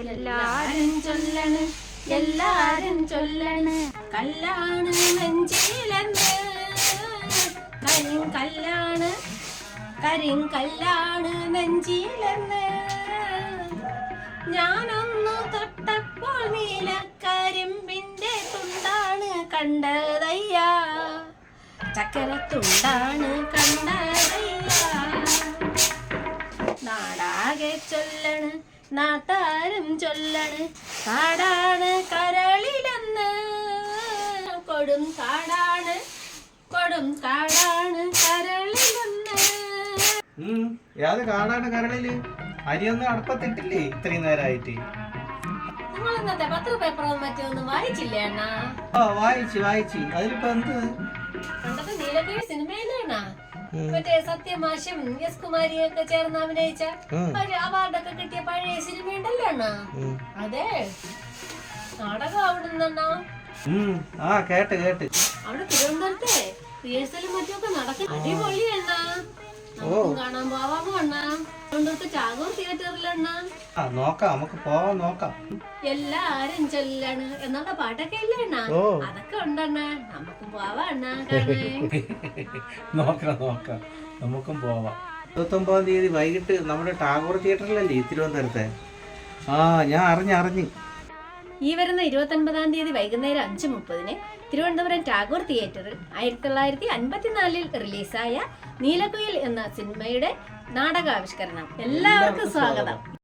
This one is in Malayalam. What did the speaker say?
എല്ലാരും ചൊല്ലണ് എല്ലാരും ചൊല്ലണ്. കല്ലാണ് നെഞ്ചിലെന്ന് കരിങ്കല്ലാണ് കരിങ്കല്ലാണ് നെഞ്ചിലെന്ന് ഞാനൊന്നു തൊട്ടപ്പോൾ നീലക്കരിമ്പിന്റെ തുണ്ടാണ് കണ്ടതയ്യ. ചക്കരത്തുണ്ടാണ് കണ്ടതയ്യ. നാടാകെ ചൊല്ലണ് നാട്ടാരും ചൊല്ലണ്. കാടാണ് കരളിലെന്ന്. കൊടും കാടാണ് കൊടും കാടാണ് കരളിലെന്ന്. ഏത് കാടാണ് കരളിൽ? അരിയൊന്നും അടുപ്പത്തിട്ടില്ലേ ഇത്രയും നേരമായിട്ട് നിങ്ങൾ ഇന്നത്തെ പത്ര പേപ്പർ വായിച്ചില്ലേ അണ്ണാ? ആ വായിച്ച് വായിച്ച്. അതിലിപ്പോ എന്ത്? പണ്ടത്തെ നീലക്കുഴി സിനിമയിലാണ്. മറ്റേ സത്യമാഷും എസ് കുമാരിയൊക്കെ ചേർന്ന് അഭിനയിച്ച അവാർഡൊക്കെ കിട്ടിയ പഴയ സിനിമയുണ്ടല്ലോ അണ്ണാ. അതെ. നാടകം അവിടെ നിന്നണ്ണാ ആ കേട്ട് കേട്ട്. അവിടെ തിരുവനന്തപുരത്തെ റിഹേഴ്സലും മറ്റുമൊക്കെ നടക്കും അടിപൊളിയാണ് കാണാൻ പോവാമോ അണ്ണ തിരുവനന്തപുരത്ത് തിയേറ്ററിൽ അണ്ണാ ആ നോക്കാം നമുക്ക് പോവാൻ നോക്കാം. എല്ലാരും ചൊല്ലാണ്. എന്നുള്ള പാട്ടൊക്കെ ഇല്ലേ അണ്ണ? ഓ. അതൊക്കെ ഉണ്ടണ്ണ നമുക്കും പോവാ അണ്ണാ കാണാൻ നോക്കാം നോക്കാം. നമുക്കും പോവാം. ഇരുപത്തൊമ്പതാം തീയതി വൈകിട്ട് നമ്മുടെ ടാഗോർ തിയേറ്ററിലല്ലേ തിരുവനന്തപുരത്തെ? ആ ഞാൻ അറിഞ്ഞ് അറിഞ്ഞ്. ഈ വരുന്ന ഇരുപത്തൊൻപതാം തീയതി വൈകുന്നേരം അഞ്ച് മുപ്പതിന് തിരുവനന്തപുരം ടാഗോർ തിയേറ്ററിൽ ആയിരത്തി തൊള്ളായിരത്തി അൻപത്തിനാലിൽ റിലീസായ നീലക്കുയിൽ എന്ന സിനിമയുടെ നാടകാവിഷ്കരണം. എല്ലാവർക്കും സ്വാഗതം.